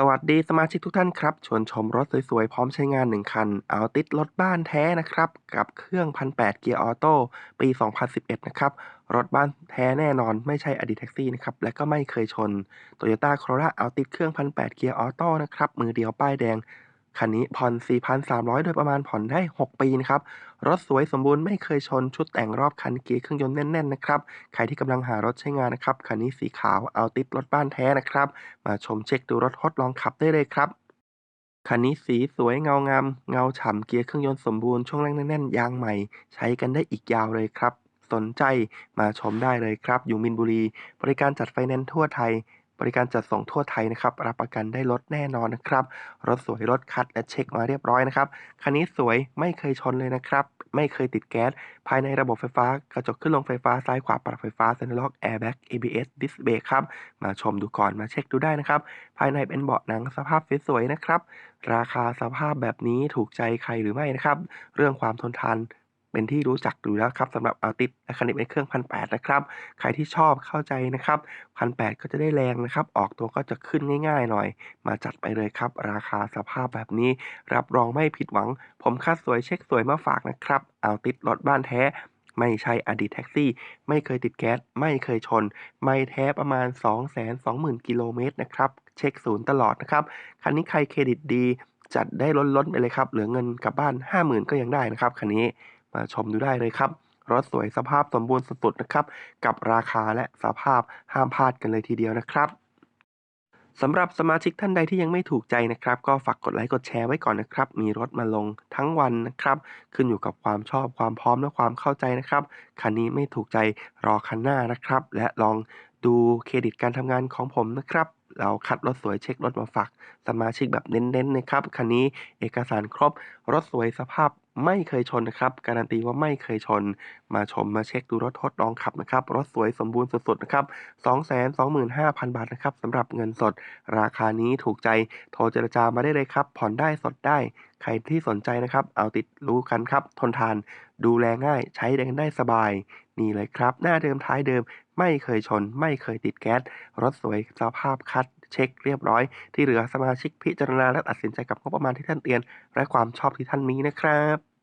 สวัสดีสมาชิกทุกท่านครับ ชวนชมรถสวยๆ พร้อมใช้งาน 1 คัน เอาติดรถบ้านแท้นะครับ กับเครื่อง 1,800 เกียร์ออโต้ปี 2011 นะครับ รถบ้านแท้แน่นอนไม่ใช่อดีตแท็กซี่นะครับ และก็ไม่เคยชน Toyota Corolla เอาติดเครื่อง 1,800 เกียร์ออโต้นะครับ มือเดียวป้ายแดง คันนี้ผ่อน 4,300 โดยประมาณผ่อนได้ 6 ปีนะครับ รถสวยสมบูรณ์ไม่เคยชนชุดแต่งรอบคันเกียร์เครื่องยนต์แน่นๆนะครับ ใครที่กำลังหารถใช้งานนะครับ คันนี้สีขาวเอาติดรถบ้านแท้นะครับ มาชมเช็คดูรถทดลองขับได้เลยครับคันนี้สีสวยเงางามเงาฉ่ำเกียร์เครื่องยนต์สมบูรณ์ช่วงล่างแน่นๆยางใหม่ ใช้กันได้อีกยาวเลยครับ สนใจมาชมได้เลยครับ อยู่มินบุรี บริการจัดไฟแนนซ์ทั่วไทย บริการจัดส่งทั่วไทยนะครับ รับประกันได้รถแน่นอนนะครับ รถสวยรถคัดและเช็คมาเรียบร้อยนะครับ คันนี้สวยไม่เคยชนเลยนะครับ ไม่เคยติดแก๊ส ภายในระบบไฟฟ้ากระจกขึ้นลงไฟฟ้าซ้ายขวาปรับไฟฟ้า Center Lock Airbag ABS Disc Brake ครับ มาชมดูก่อนมาเช็คดูได้นะครับ ภายในเป็นเบาะหนังสภาพสวยๆนะครับ ราคาสภาพแบบนี้ถูกใจใครหรือไม่นะครับ เรื่องความทนทาน เป็นที่รู้จักอยู่แล้วครับสำหรับอัลติสและคันนี้เป็นเครื่องพันแนะครับ ใครที่ชอบเข้าใจนะครับพันแก็จะได้แรงนะครับ ออกตัวก็จะขึ้นง่าย ๆ หน่อย มาจัดไปเลยครับ ราคาสภาพแบบนี้ รับรองไม่ผิดหวัง ผมคัดสวยเช็คสวยมาฝากนะครับอัลติสรถบ้านแท้ไม่ใช่อดีตแท็กซี่ ไม่เคยติดแก๊ส ไม่เคยชน ไม่แท้ประมาณ 220,000 กิโลเมตรนะครับ เช็คศูนย์ตลอดนะครับ คันนี้ใครเครดิตดี จัดได้ล้นๆไปเลยครับ เหลือเงินกลับบ้าน 50,000 ก็ยังได้นะครับ คันนี้ มาชมดูได้เลยครับ รถสวยสภาพสมบูรณ์สุดๆนะครับ กับราคาและสภาพห้ามพลาดกันเลยทีเดียวนะครับสำหรับสมาชิกท่านใดที่ยังไม่ถูกใจนะครับ ก็ฝากกดไลค์กดแชร์ไว้ก่อนนะครับ มีรถมาลงทั้งวันนะครับ ขึ้นอยู่กับความชอบความพร้อมและความเข้าใจนะครับคันนี้ไม่ถูกใจรอคันหน้านะครับ และลองดูเครดิตการทำงานของผมนะครับ เราคัดรถสวยเช็ครถมาฝากสมาชิกแบบเน้นๆนะครับคันนี้เอกสารครบรถสวยสภาพ ไม่เคยชนนะครับ การันตีว่าไม่เคยชน มาชมมาเช็คดูรถทดลองขับนะครับ รถสวยสมบูรณ์สุดๆนะครับ 225,000 บาทนะครับสำหรับเงินสด ราคานี้ถูกใจ โทรเจรจามาได้เลยครับ ผ่อนได้สดได้ ใครที่สนใจนะครับ เอาติดรู้กันครับ ทนทาน ดูแลง่าย ใช้กันได้สบาย นี่เลยครับ หน้าเดิมท้ายเดิม ไม่เคยชน ไม่เคยติดแก๊ส รถสวยสภาพคัดเช็คเรียบร้อย ที่เหลือสมาชิกพิจารณาและตัดสินใจกับงบประมาณที่ท่านเตียน และความชอบที่ท่านมีนะครับ